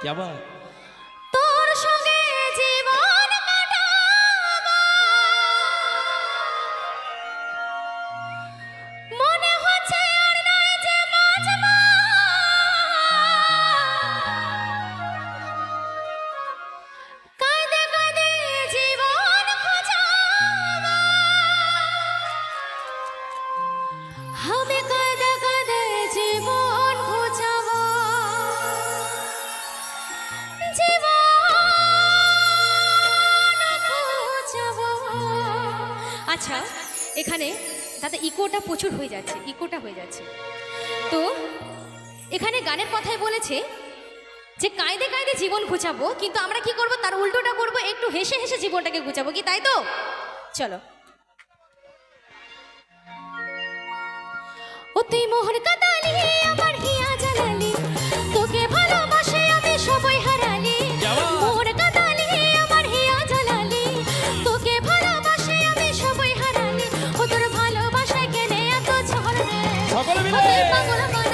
কি আবার? তোর সঙ্গে জীবন মনে হচ্ছে আর নাই যে কাঁদে কাঁদে জীবন খোঁজাবা। হবে আচ্ছা এখানে দাদা ইকোটা প্রচুর হয়ে যাচ্ছে ইকোটা হয়ে যাচ্ছে। তো, এখানে গানের কথাই বলেছে যে কায়দে কায়দে জীবন ঘুচাবো, কিন্তু আমরা কি করব? তার উল্টোটা করব, একটু হেসে হেসে জীবনটাকে ঘুচাবো, কি তাই তো? চলো। ও তুই মোহর আমার হিয়া জানালি তোকে ভালোবাসে আমি সবাই হারা Papalamin natin! Pag-ulang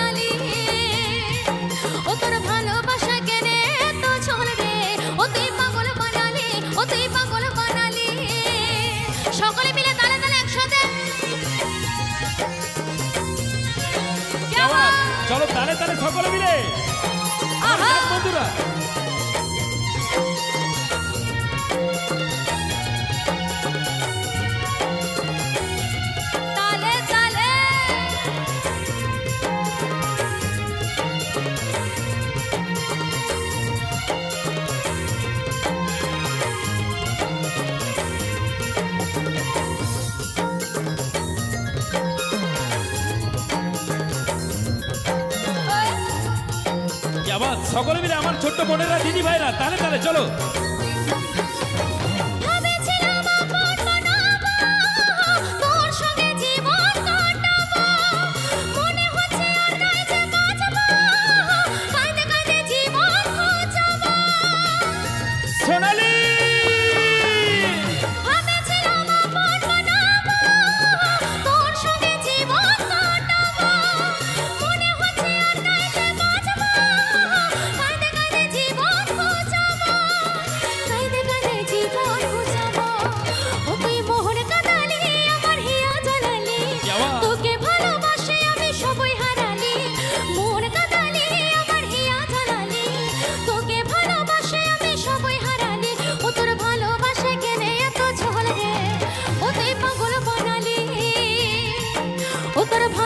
আমার সকলে মিলে আমার ছোট্ট বোনেরা দিদি ভাইরা তাহলে তাহলে চলো। সোনালি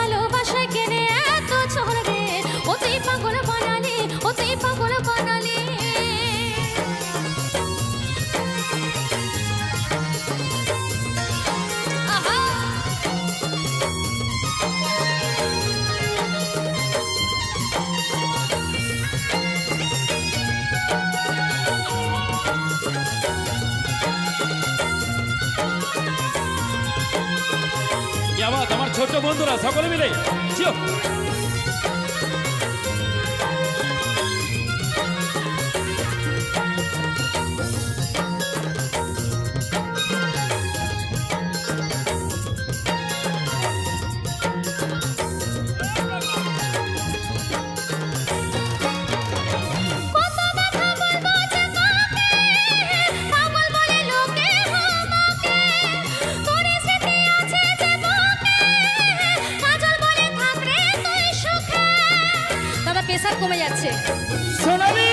ভালোবাসা আমার ছোট বন্ধুরা সকলে মিলে। আছে। শোনাবি?